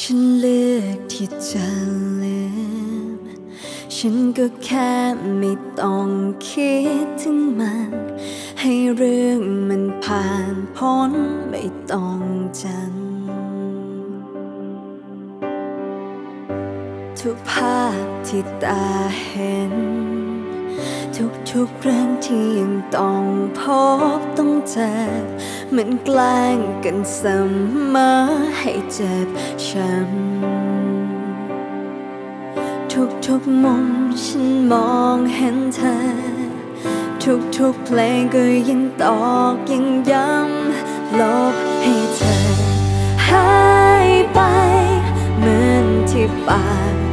ฉันเลือกที่จะลืม ฉันก็แค่ไม่ต้องคิดถึงมัน ให้เรื่องมันผ่านพ้นไม่ต้องจำทุกภาพที่ตาเห็น ทุกๆเรื่องที่ยังต้องพบต้องเจ็บมันแกล้งกันเสมอให้เจ็บช้ำทุกๆมุมฉันมองเห็นเธอ ทุกๆเพลงก็ยังตอกยังย้ำลบให้เธอหายไปเหมือนที่ปาก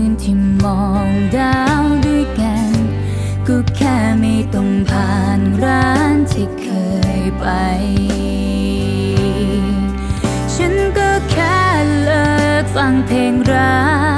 คืนที่มองดาวด้วยกัน ก็แค่ไม่ต้องผ่านร้านที่เคยไป ฉันก็แค่เลิกฟังเพลงรัก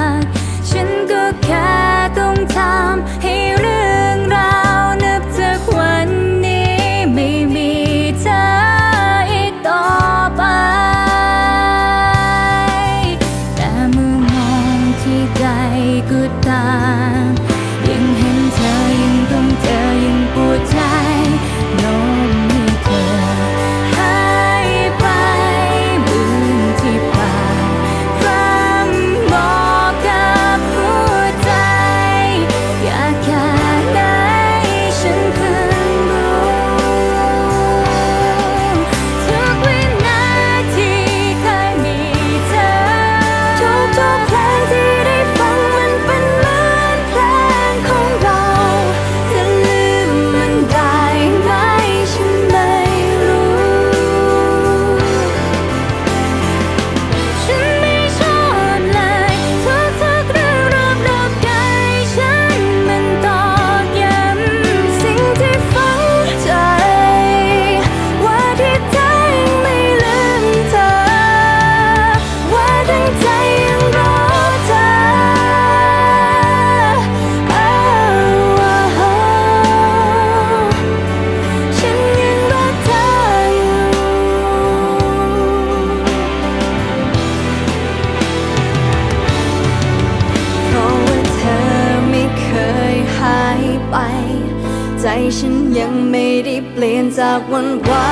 ยังไม่ได้เปลี่ยนจากวันวา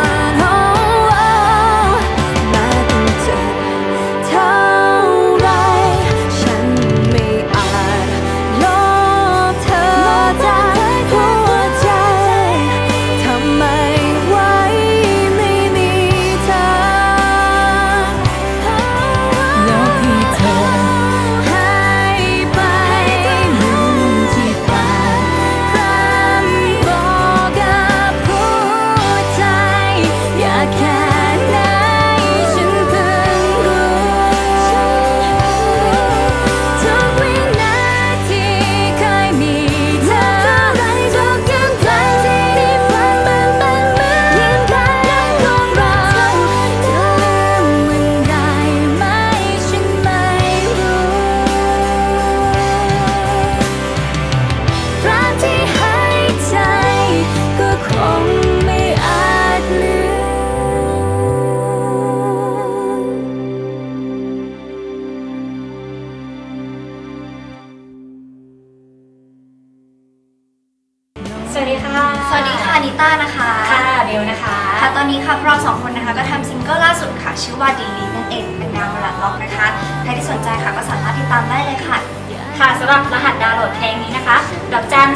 น สวัสดีค่ะ สวัสดีค่ะนิต้านะคะค่ะเบลนะคะค่ะตอนนี้ค่ะพวกเราสองคนนะคะก็ทำซิงเกิลล่าสุดค่ะ ชื่อว่าดีลีนั่นเองเป็นแนวบาลาดล็อกนะคะ ใครที่สนใจค่ะก็สามารถติดตามได้เลยค่ะ ค่ะสำหรับรหัสดาวน์โหลดเพลงนี้นะคะดอกจัน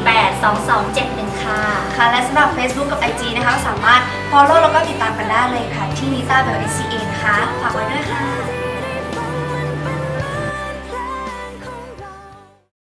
248 2271 ค่ะ ค่ะและสำหรับ Facebook กับ IG นะคะก็สามารถ follow แล้วก็ติดตามกันได้เลยค่ะ ที่นิต้าเบล SCA นะคะฝากไว้ด้วยค่ะ